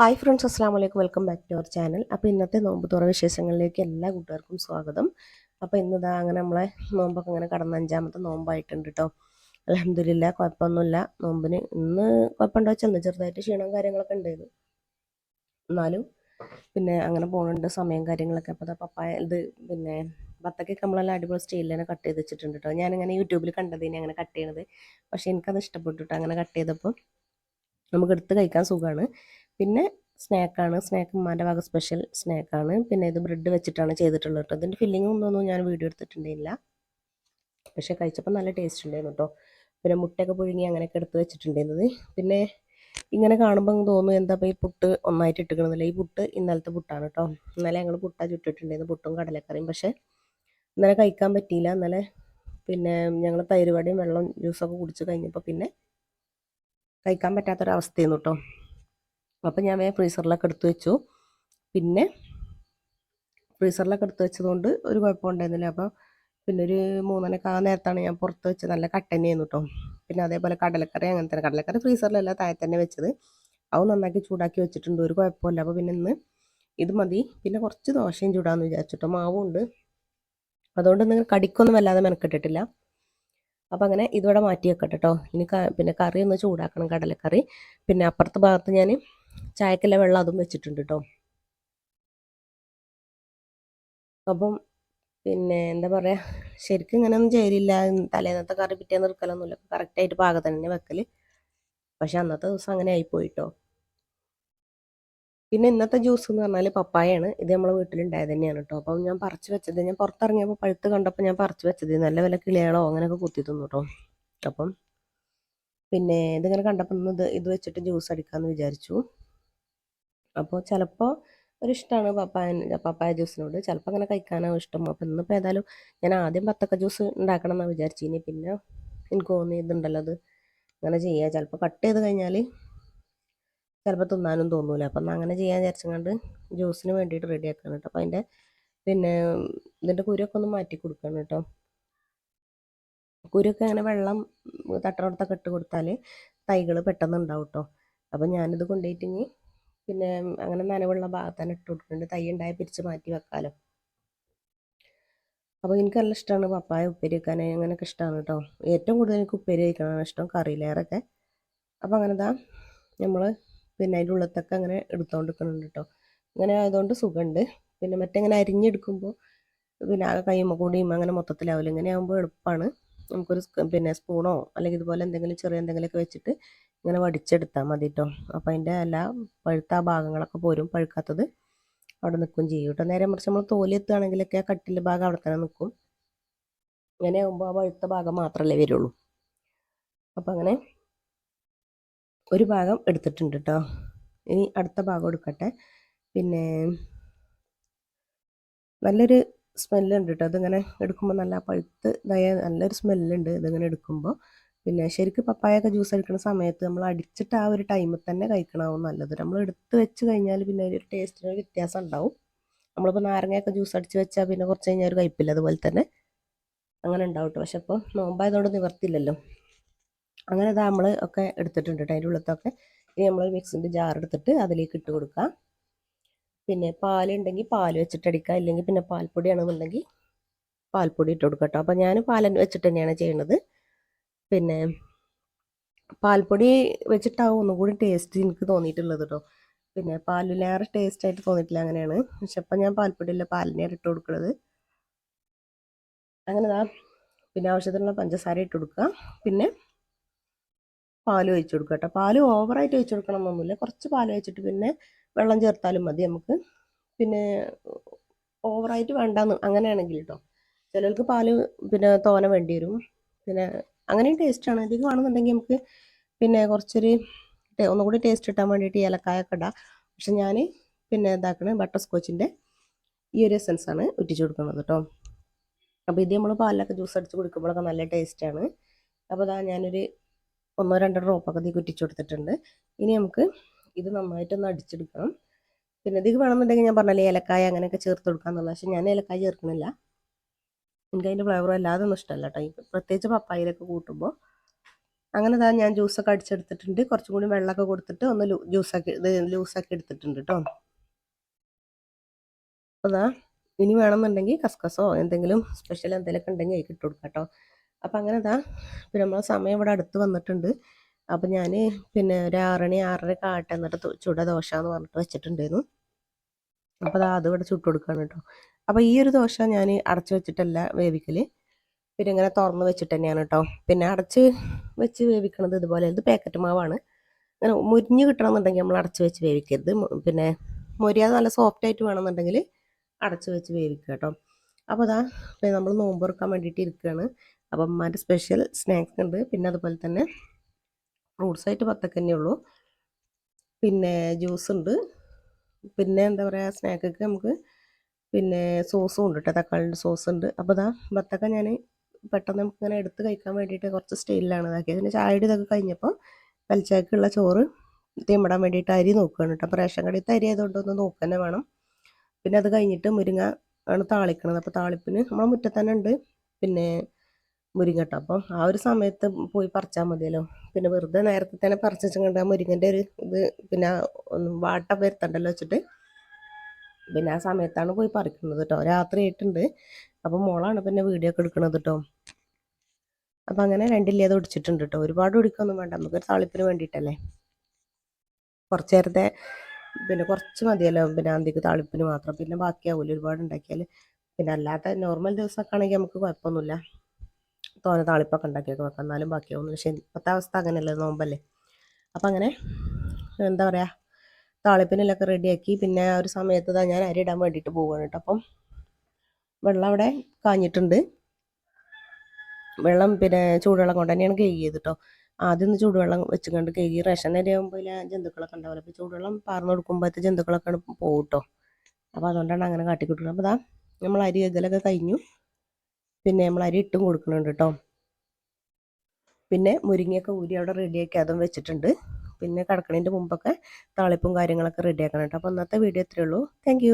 Hi friends അസ്സാം വലൈക്കും welcome back to our channel അപ്പോൾ ഇന്നത്തെ നോമ്പ് തുറ വിശേഷങ്ങളിലേക്ക് എല്ലാ കൂട്ടുകാർക്കും സ്വാഗതം. അപ്പോൾ ഇന്നിതാ അങ്ങനെ നമ്മളെ നോമ്പൊക്കെ അങ്ങനെ കടന്ന അഞ്ചാമത്തെ നോമ്പായിട്ടുണ്ട് കേട്ടോ അലഹമില്ല കുഴപ്പമൊന്നുമില്ല നോമ്പിന് ഇന്ന് കുഴപ്പമുണ്ടോ ചെന്ന് ചെറുതായിട്ട് ക്ഷീണവും കാര്യങ്ങളൊക്കെ ഉണ്ടായിരുന്നു എന്നാലും പിന്നെ അങ്ങനെ പോകുന്നുണ്ട് സമയം കാര്യങ്ങളൊക്കെ. അപ്പോൾ പപ്പായ ഇത് പിന്നെ ബത്തക്കൊക്കെ നമ്മളെല്ലാം അടിപൊളി സ്റ്റൈലിൽ തന്നെ കട്ട് ചെയ്ത് വെച്ചിട്ടുണ്ട് കേട്ടോ ഞാനിങ്ങനെ യൂട്യൂബിൽ കണ്ടതിനെ അങ്ങനെ കട്ട് ചെയ്യണത്. പക്ഷേ എനിക്കത് ഇഷ്ടപ്പെട്ടു കേട്ടോ അങ്ങനെ കട്ട് ചെയ്തപ്പോൾ നമുക്ക് എടുത്ത് കഴിക്കാൻ സുഖമാണ് പിന്നെ സ്നാക്കാണ്. സ്നാക്ക് ഉമ്മാന്റെ വക സ്പെഷ്യൽ സ്നാക്കാണ്. പിന്നെ ഇത് ബ്രെഡ് വെച്ചിട്ടാണ് ചെയ്തിട്ടുള്ളത് കേട്ടോ ഇതിന്റെ ഫില്ലിംഗ് ഒന്നും ഞാൻ വീഡിയോ എടുത്തിട്ടുണ്ടായില്ല പക്ഷെ കഴിച്ചപ്പോൾ നല്ല ടേസ്റ്റ് ഉണ്ടായിരുന്നു കേട്ടോ പിന്നെ മുട്ടയൊക്കെ പുഴുങ്ങി അങ്ങനെയൊക്കെ എടുത്ത് വെച്ചിട്ടുണ്ടായിരുന്നത്. പിന്നെ ഇങ്ങനെ കാണുമ്പോൾ തോന്നും എന്താ ഈ പുട്ട് ഒന്നായിട്ട് ഇട്ടിക്കണമെന്നില്ല ഈ പുട്ട് ഇന്നലത്തെ പുട്ടാണ് കേട്ടോ ഇന്നലെ ഞങ്ങൾ പുട്ട ചുട്ടിട്ടുണ്ടായിരുന്നു. പുട്ടും കടലക്കറിയും. പക്ഷേ ഇന്നലെ കഴിക്കാൻ പറ്റിയില്ല. ഇന്നലെ പിന്നെ ഞങ്ങൾ തൈരുവടയും വെള്ളം ജ്യൂസൊക്കെ കുടിച്ച് കഴിഞ്ഞപ്പോൾ പിന്നെ കഴിക്കാൻ പറ്റാത്തൊരവസ്ഥയായിരുന്നു കേട്ടോ അപ്പം ഞാൻ വേഗം ഫ്രീസറിലൊക്കെ എടുത്ത് വെച്ചു. പിന്നെ ഫ്രീസറിലൊക്കെ എടുത്ത് വെച്ചതുകൊണ്ട് ഒരു കുഴപ്പം ഉണ്ടായിരുന്നില്ല. അപ്പോൾ പിന്നെ ഒരു മൂന്നരക്ക് ആ നേരത്താണ് ഞാൻ പുറത്ത് വെച്ചത്. നല്ല കട്ടനെയായിരുന്നു കേട്ടോ പിന്നെ അതേപോലെ കടലക്കറി അങ്ങനെ തന്നെ. കടലക്കറി ഫ്രീസറിലല്ല താഴെ തന്നെ വെച്ചത്. അത് നന്നാക്കി ചൂടാക്കി വെച്ചിട്ടുണ്ട്. ഒരു കുഴപ്പമില്ല. അപ്പോൾ പിന്നെ ഇന്ന് ഇത് മതി. പിന്നെ കുറച്ച് ദോശയും ചൂടാന്ന് വിചാരിച്ചിട്ടോ മാവും ഉണ്ട്. അതുകൊണ്ട് നിങ്ങൾ കടിക്കൊന്നും വല്ലാതെ മെനക്കെട്ടിട്ടില്ല. അപ്പം അങ്ങനെ ഇതിവിടെ മാറ്റി വെക്കട്ടെ കേട്ടോ ഇനി പിന്നെ കറി ഒന്ന് ചൂടാക്കണം. കടലക്കറി. പിന്നെ അപ്പുറത്തെ ഭാഗത്ത് ഞാൻ ചായക്കുള്ള വെള്ളം അതും വെച്ചിട്ടുണ്ട് കേട്ടോ അപ്പം പിന്നെ എന്താ പറയുക ശരിക്കും ഇങ്ങനെ ഇങ്ങനെയൊന്നും ചേരില്ല തലേന്നത്തെ കറി പിറ്റേന്ന് എടുക്കലൊന്നുമില്ല കറക്റ്റായിട്ട് പാകത്തിന് തന്നെ വെക്കൽ പക്ഷെ അന്നത്തെ ദിവസം അങ്ങനെ ആയിപ്പോയിട്ടോ പിന്നെ ഇന്നത്തെ ജ്യൂസ് എന്ന് പറഞ്ഞാൽ പപ്പായാണ്. ഇത് നമ്മളെ വീട്ടിലുണ്ടായത് തന്നെയാണ് കേട്ടോ അപ്പം ഞാൻ പറിച്ച് വെച്ചത് ഞാൻ പുറത്തിറങ്ങിയപ്പോൾ പഴുത്ത് കണ്ടപ്പോൾ ഞാൻ പറിച്ച് വെച്ചത്. നല്ല വില കിളികളോ അങ്ങനെയൊക്കെ കുത്തി തിന്നു കേട്ടോ അപ്പം പിന്നെ ഇതിങ്ങനെ കണ്ടപ്പോൾ ഇത് ഇത് വെച്ചിട്ട് ജ്യൂസ് അടിക്കാമെന്ന് വിചാരിച്ചു. അപ്പോൾ ചിലപ്പോൾ ഒരു ഇഷ്ടമാണ് പപ്പായ പപ്പായ ജ്യൂസിനോട്. ചിലപ്പോൾ അങ്ങനെ കഴിക്കാനാണ് ഇഷ്ടം. അപ്പോൾ ഇന്നിപ്പോൾ ഏതായാലും ഞാൻ ആദ്യം പത്തക്ക ജ്യൂസ് ഉണ്ടാക്കണം എന്നാണ് വിചാരിച്ചിനി പിന്നെ എനിക്ക് തോന്നി ഇതുണ്ടല്ലോ അത് അങ്ങനെ ചെയ്യുക ചിലപ്പോൾ കട്ട് ചെയ്ത് കഴിഞ്ഞാൽ ചിലപ്പോൾ തിന്നാനും തോന്നൂല. അപ്പം അങ്ങനെ ചെയ്യാൻ വിചാരിച്ചങ്ങാണ്ട് ജ്യൂസിന് വേണ്ടിയിട്ട് റെഡി ആക്കണം കേട്ടോ. അപ്പം അതിന്റെ പിന്നെ ഇതിന്റെ കുരുവൊക്കെ ഒന്ന് മാറ്റി കൊടുക്കണം കേട്ടോ. കുരുവൊക്കെ അങ്ങനെ വെള്ളം തട്ടറോടത്തൊക്കെ ഇട്ട് കൊടുത്താൽ തൈകൾ പെട്ടെന്ന് ഉണ്ടാവും കേട്ടോ. അപ്പം ഞാനിത് കൊണ്ടുപോയിട്ട് പിന്നെ അങ്ങനെ നനവുള്ള ഭാഗത്താണ് ഇട്ട് കൊടുക്കുന്നുണ്ട് തൈ ഉണ്ടായ പിരിച്ച് മാറ്റി വെക്കാലോ. അപ്പോൾ എനിക്ക് നല്ല ഇഷ്ടമാണ് പപ്പായ ഉപ്പേരി വെക്കാൻ. അങ്ങനെയൊക്കെ ഇഷ്ടമാണ് കേട്ടോ ഏറ്റവും കൂടുതൽ എനിക്ക് ഉപ്പേരി കഴിക്കാനാണ് ഇഷ്ടം കറിയിലേറൊക്കെ അപ്പോൾ അങ്ങനെ ഇതാ നമ്മൾ പിന്നെ അതിന്റെ ഉള്ളത്തൊക്കെ അങ്ങനെ എടുത്തോണ്ടിരിക്കുന്നുണ്ട് കേട്ടോ അങ്ങനെ ആയതുകൊണ്ട് സുഖമുണ്ട് പിന്നെ മറ്റെങ്ങനെ അരിഞ്ഞെടുക്കുമ്പോൾ പിന്നെ ആകെ കയ്യുമ്പോൾ കൂടിയും അങ്ങനെ മൊത്തത്തിലാവില്ല ഇങ്ങനെ ആകുമ്പോൾ എളുപ്പമാണ് നമുക്കൊരു പിന്നെ സ്പൂണോ അല്ലെങ്കിൽ ഇതുപോലെ എന്തെങ്കിലും ചെറിയ എന്തെങ്കിലുമൊക്കെ വെച്ചിട്ട് ഇങ്ങനെ വടിച്ചെടുത്താൽ മതി കേട്ടോ അപ്പോൾ അതിന്റെ എല്ലാ പഴുത്ത ഭാഗങ്ങളൊക്കെ പോരും. പഴുക്കാത്തത് അവിടെ നിൽക്കും ചെയ്യും. കേട്ടോ. നേരെ മറിച്ച് നമ്മൾ തോലെത്തുകയാണെങ്കിലൊക്കെ ആ കട്ടിലെ ഭാഗം അവിടെ തന്നെ നിൽക്കും അങ്ങനെ ആകുമ്പോൾ ആ പഴുത്ത ഭാഗം മാത്രമല്ലേ വരുള്ളൂ. അപ്പം അങ്ങനെ ഒരു ഭാഗം എടുത്തിട്ടുണ്ട് കേട്ടോ. ഇനി അടുത്ത ഭാഗം എടുക്കട്ടെ. പിന്നെ നല്ലൊരു സ്മെല്ലുണ്ട് കേട്ടോ. അതിങ്ങനെ എടുക്കുമ്പോൾ നല്ല പഴുത്ത് ഇതായ നല്ലൊരു സ്മെല്ലുണ്ട് ഇതിങ്ങനെ എടുക്കുമ്പോൾ പിന്നെ ശരിക്കും പപ്പായൊക്കെ ജ്യൂസ് അടിക്കുന്ന സമയത്ത് നമ്മൾ അടിച്ചിട്ട് ആ ഒരു ടൈമിൽ തന്നെ കഴിക്കണമാവും നല്ലത്. നമ്മൾ എടുത്ത് വെച്ച് കഴിഞ്ഞാൽ പിന്നെ ഒരു ടേസ്റ്റിന് ഒരു വ്യത്യാസം ഉണ്ടാവും. നമ്മളിപ്പോൾ നാരങ്ങയൊക്കെ ജ്യൂസ് അടിച്ച് വെച്ചാൽ പിന്നെ കുറച്ച് കഴിഞ്ഞാൽ ഒരു കഴിപ്പില്ല അതുപോലെ തന്നെ അങ്ങനെ ഉണ്ടാവും കേട്ടോ പക്ഷെ ഇപ്പോൾ നോമ്പായതുകൊണ്ട് നിവർത്തില്ലല്ലോ അങ്ങനെ ഇതാ നമ്മൾ ഒക്കെ എടുത്തിട്ടുണ്ട് കേട്ടോ അതിന്റെ ഉള്ളത്തൊക്കെ ഇനി നമ്മൾ മിക്സിന്റെ ജാർ എടുത്തിട്ട് അതിലേക്ക് ഇട്ട് കൊടുക്കാം. പിന്നെ പാലുണ്ടെങ്കിൽ പാൽ വെച്ചിട്ട് അടിക്കുക ഇല്ലെങ്കിൽ പിന്നെ പാൽപ്പൊടിയാണെന്നുണ്ടെങ്കിൽ പാൽപ്പൊടി ഇട്ട് കൊടുക്കാം കേട്ടോ അപ്പോൾ ഞാൻ പാലൻ വെച്ചിട്ട് തന്നെയാണ് ചെയ്യുന്നത്. പിന്നെ പാൽപ്പൊടി വെച്ചിട്ടാവും ഒന്നുകൂടി ടേസ്റ്റ് എനിക്ക് തോന്നിയിട്ടുള്ളത് കേട്ടോ പിന്നെ പാലിലേറെ ടേസ്റ്റ് ആയിട്ട് തോന്നിയിട്ടില്ല അങ്ങനെയാണ്. പക്ഷെ അപ്പം ഞാൻ പാൽപ്പൊടിയല്ല പാലിനെയാണ് ഇട്ട് കൊടുക്കുന്നത് അങ്ങനെ പിന്നെ ആവശ്യത്തിനുള്ള പഞ്ചസാര ഇട്ട് കൊടുക്കുക. പിന്നെ പാൽ ഒഴിച്ചു കൊടുക്കുക കേട്ടോ പാൽ ഓവറായിട്ട് ഒഴിച്ചു കൊടുക്കണം എന്നൊന്നുമില്ല. കുറച്ച് പാൽ ഒഴിച്ചിട്ട് പിന്നെ വെള്ളം ചേർത്താലും മതി നമുക്ക്. പിന്നെ ഓവറായിട്ട് വേണ്ടാന്ന് അങ്ങനെയാണെങ്കിൽ കേട്ടോ ചിലർക്ക് പാൽ പിന്നെ തോന വേണ്ടി വരും. പിന്നെ അങ്ങനെയും ടേസ്റ്റാണ് അധികം ആണെന്നുണ്ടെങ്കിൽ നമുക്ക് പിന്നെ കുറച്ചൊരു ഒന്നുകൂടി ടേസ്റ്റ് കിട്ടാൻ വേണ്ടിയിട്ട് ഏലക്കായൊക്കെ ഇടാം. പക്ഷെ ഞാൻ പിന്നെ ഇതാക്കണ ബട്ടർ സ്കോച്ചിന്റെ ഈ ഒരു എസെൻസാണ് ഉറ്റിച്ച് കൊടുക്കുന്നത് കേട്ടോ അപ്പോൾ ഇത് നമ്മൾ പാലിലൊക്കെ ജ്യൂസ് അടിച്ച് കുടിക്കുമ്പോഴൊക്കെ നല്ല ടേസ്റ്റാണ് അപ്പോൾ അതാ ഞാനൊരു ഒന്നോ രണ്ടോ ഡ്രോപ്പൊക്കെ ഇതിൽ കുറ്റിച്ച് കൊടുത്തിട്ടുണ്ട്. ഇനി നമുക്ക് ഇത് നന്നായിട്ടൊന്ന് അടിച്ചെടുക്കണം. പിന്നെ ഇതിൽ വേണമെന്നുണ്ടെങ്കിൽ ഞാൻ പറഞ്ഞാലേ ഏലക്കായ അങ്ങനെയൊക്കെ ചേർത്ത് കൊടുക്കാമെന്നുള്ളത് പക്ഷേ ഞാൻ ഏലക്കായ ചേർക്കണില്ല എനിക്ക് അതിന്റെ ഫ്ലേവർ അല്ലാതെ ഒന്നും ഇഷ്ടമല്ല കേട്ടോ പ്രത്യേകിച്ച് പപ്പായയിലൊക്കെ കൂട്ടുമ്പോൾ അങ്ങനെ താ ഞാൻ ജ്യൂസൊക്കെ അടിച്ചെടുത്തിട്ടുണ്ട്. കുറച്ചും കൂടി വെള്ളമൊക്കെ കൊടുത്തിട്ട് ഒന്ന് ജ്യൂസാക്കി ഇത് ലൂസാക്കി എടുത്തിട്ടുണ്ട് കേട്ടോ അപ്പോൾ അതാ ഇനി വേണമെന്നുണ്ടെങ്കിൽ കസ്കസോ എന്തെങ്കിലും സ്പെഷ്യൽ എന്തെങ്കിലുമൊക്കെ ഉണ്ടെങ്കിൽ അതിൽ ഇട്ട് കൊടുക്കാം കേട്ടോ അപ്പം അങ്ങനെ ഇതാ പിന്നെ നമ്മളെ സമയം ഇവിടെ അടുത്ത് വന്നിട്ടുണ്ട്. അപ്പം ഞാൻ പിന്നെ ഒരു ആറണി ആറര കാട്ടെ എന്നിട്ട് ചുട ദോശ എന്ന് പറഞ്ഞിട്ട് വെച്ചിട്ടുണ്ടായിരുന്നു. അപ്പോൾ അത് ഇവിടെ ചുട്ട് കൊടുക്കുകയാണ് കേട്ടോ അപ്പോൾ ഈ ഒരു ദോശ ഞാൻ അടച്ചു വെച്ചിട്ടല്ല വേവിക്കൽ പിന്നെ ഇങ്ങനെ തുറന്ന് വെച്ചിട്ട് തന്നെയാണ് കേട്ടോ പിന്നെ അടച്ച് വെച്ച് വേവിക്കണത് ഇതുപോലെ ഇത് പാക്കറ്റ് മാവാണ്. അങ്ങനെ മുരിഞ്ഞ് കിട്ടണമെന്നുണ്ടെങ്കിൽ നമ്മൾ അടച്ച് വെച്ച് വേവിക്കരുത്. പിന്നെ മുരിയാതെ നല്ല സോഫ്റ്റ് ആയിട്ട് വേണമെന്നുണ്ടെങ്കിൽ അടച്ച് വെച്ച് വേവിക്കുക കേട്ടോ അപ്പോൾ അതാ പിന്നെ നമ്മൾ നോമ്പ് തുറക്കാൻ വേണ്ടിയിട്ട് ഇരിക്കുകയാണ്. അപ്പം അമ്മമാരുടെ സ്പെഷ്യൽ സ്നാക്സ് ഉണ്ട്. പിന്നെ അതുപോലെ തന്നെ ഫ്രൂട്ട്സ് ആയിട്ട് പത്തൊക്കെ ഉള്ളൂ. പിന്നെ ജ്യൂസ് ഉണ്ട്. പിന്നെ എന്താ പറയുക സ്നാക്കൊക്കെ നമുക്ക് പിന്നെ സോസും ഉണ്ട് കേട്ടോ തക്കാളിന്റെ സോസ് ഉണ്ട്. അപ്പോൾ ഇതാ ബത്തക്ക ഞാൻ പെട്ടെന്ന് നമുക്ക് ഇങ്ങനെ എടുത്ത് കഴിക്കാൻ വേണ്ടിയിട്ട് കുറച്ച് സ്റ്റൈലിലാണ് ഇതാക്കിയത്. പിന്നെ ചായയുടെ ഇതൊക്കെ കഴിഞ്ഞപ്പോൾ പലിച്ചക്കുള്ള ചോറ് തീമിടാൻ വേണ്ടിയിട്ട് അരി നോക്കുകയാണ് കേട്ടോ. അപ്പോൾ റേഷൻ കടയിലത്തെ അരി ആയതുകൊണ്ട് ഒന്ന് നോക്കുക വേണം. പിന്നെ അത് കഴിഞ്ഞിട്ട് മുരിങ്ങ ആണ് താളിക്കണത്. അപ്പോൾ താളിപ്പിന് നമ്മളെ മുറ്റത്ത് തന്നെ ഉണ്ട്. പിന്നെ മുരിങ്ങ കേട്ടോ. അപ്പം ആ ഒരു സമയത്ത് പോയി പറിച്ചാൽ മതിയല്ലോ. പിന്നെ വെറുതെ നേരത്തെ തന്നെ പറിച്ചുകൊണ്ട് ആ മുരിങ്ങന്റെ ഒരു ഇത് പിന്നെ വാട്ട വരുത്തണ്ടല്ലോ വെച്ചിട്ട് പിന്നെ ആ സമയത്താണ് പോയി പറിക്കുന്നത് കേട്ടോ രാത്രി ആയിട്ടുണ്ട്. അപ്പം മോളാണ് പിന്നെ വീഡിയോ ഒക്കെ എടുക്കുന്നത് കേട്ടോ അപ്പം അങ്ങനെ രണ്ടില്ലേ ഒടിച്ചിട്ടുണ്ട് കേട്ടോ ഒരുപാട് ഒടിക്കൊന്നും വേണ്ട. നമുക്കൊരു താളിപ്പിന് വേണ്ടിയിട്ടല്ലേ കുറച്ച് നേരത്തെ പിന്നെ കുറച്ച് മതിയല്ലോ. പിന്നെ അന്തിക്ക് താളിപ്പിന് മാത്രം. പിന്നെ ബാക്കിയാവില്ല ഒരുപാട് ഉണ്ടാക്കിയാൽ പിന്നെ അല്ലാത്ത നോർമൽ ദിവസമൊക്കെ ആണെങ്കിൽ നമുക്ക് കുഴപ്പമൊന്നുമില്ല. തോനെ താളിപ്പൊക്കെ ഉണ്ടാക്കിയൊക്കെ വെക്കാം. എന്നാലും ബാക്കിയാവുന്നു. പക്ഷേ ഇപ്പോഴത്തെ അവസ്ഥ അങ്ങനെയല്ലേ. നോമ്പല്ലേ. അപ്പം അങ്ങനെ എന്താ പറയുക താളിപ്പിനെല്ലൊക്കെ റെഡിയാക്കി. പിന്നെ ആ ഒരു സമയത്ത് ഞാൻ അരി ഇടാൻ വേണ്ടിയിട്ട് പോവുകയാണ് കേട്ടോ. അപ്പം വെള്ളം അവിടെ കാഞ്ഞിട്ടുണ്ട്. വെള്ളം പിന്നെ ചൂടുവെള്ളം കൊണ്ട് തന്നെയാണ് കഴുകിയത് കേട്ടോ. ആദ്യം ഒന്ന് ചൂടുവെള്ളം വെച്ച് കണ്ട് കഴുകി റേഷൻ അരി ആകുമ്പോൾ ജന്തുക്കളൊക്കെ ഉണ്ടാവില്ല. അപ്പോൾ ചൂടുവെള്ളം പാർന്ന് കൊടുക്കുമ്പോഴത്തെ ജന്തുക്കളൊക്കെ പോകും കേട്ടോ. അപ്പോൾ അതുകൊണ്ടാണ് അങ്ങനെ കാട്ടിക്കൊടുക്കുന്നത് അപ്പോൾ അതാ നമ്മൾ അരി ഇതിലൊക്കെ കഴിഞ്ഞു. പിന്നെ നമ്മൾ അരി ഇട്ടും കൊടുക്കുന്നുണ്ട് കേട്ടോ. പിന്നെ മുരിങ്ങയൊക്കെ ഊരി അവിടെ റെഡിയാക്കി അതും വെച്ചിട്ടുണ്ട്. പിന്നെ കിടക്കണതിന്റെ മുമ്പൊക്കെ താളിപ്പും കാര്യങ്ങളൊക്കെ റെഡിയാക്കണം കേട്ടോ അപ്പോൾ ഇന്നത്തെ വീഡിയോ ഇത്രയേ ഉള്ളൂ. താങ്ക്